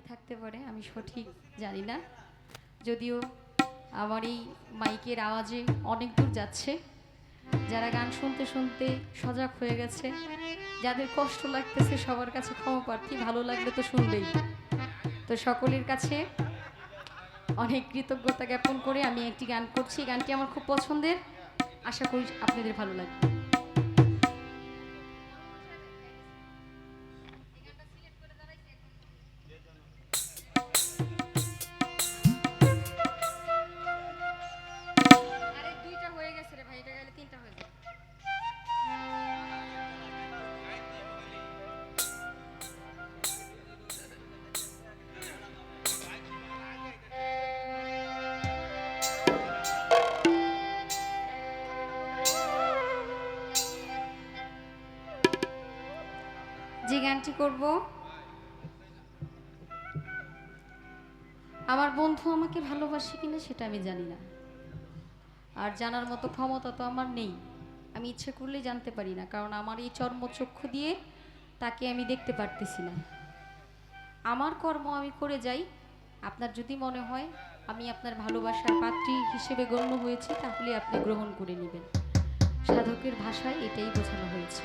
কি থাকতে পারে? আমি সঠিক জানি না। যদিও আমার এই মাইকের আওয়াজে অনেক দূর যাচ্ছে। যারা গান শুনতে শুনতে সজাগ হয়ে গেছে, যাদের কষ্ট লাগতেছে সবার কাছে ক্ষমা প্রার্থী, ভালো লাগলে তো শুনবেই। তো সকলের কাছে অনেক কৃতজ্ঞতা জ্ঞাপন করে আমি একটি গান করছি। গানটি আমার খুব পছন্দের। আশা করি আপনাদের ভালো লাগবে। যে গানটি করব? আমার বন্ধু আমাকে ভালোবাসে কিনা সেটা আমি জানি না। আর জানার মতো ক্ষমতা তো আমার নেই। আমি ইচ্ছে করলেই জানতে পারি না, কারণ আমার এই চর্মচক্ষু দিয়ে তাকে আমি দেখতে পারতেছি না। আমার কর্ম আমি করে যাই। আপনার যদি মনে হয় আমি আপনার ভালোবাসার পাত্রী হিসেবে গণ্য হয়েছি, তাহলে আপনি গ্রহণ করে নেবেন। সাধকের ভাষায় এটাই বোঝানো হয়েছে।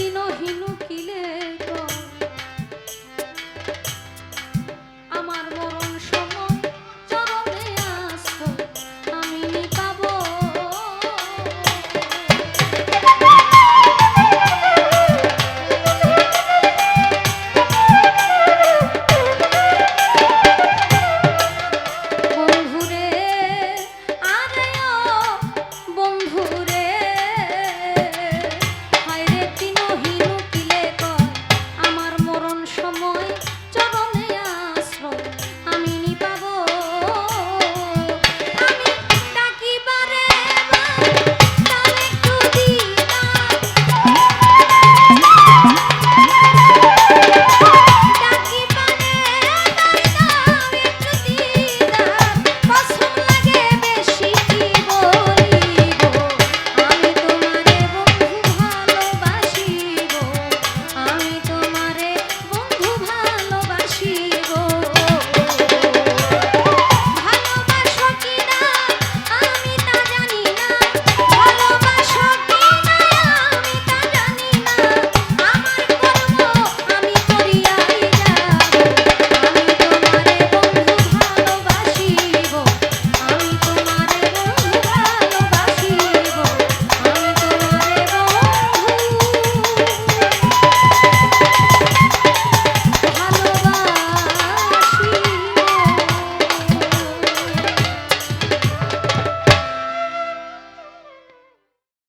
কিনহীন কিলে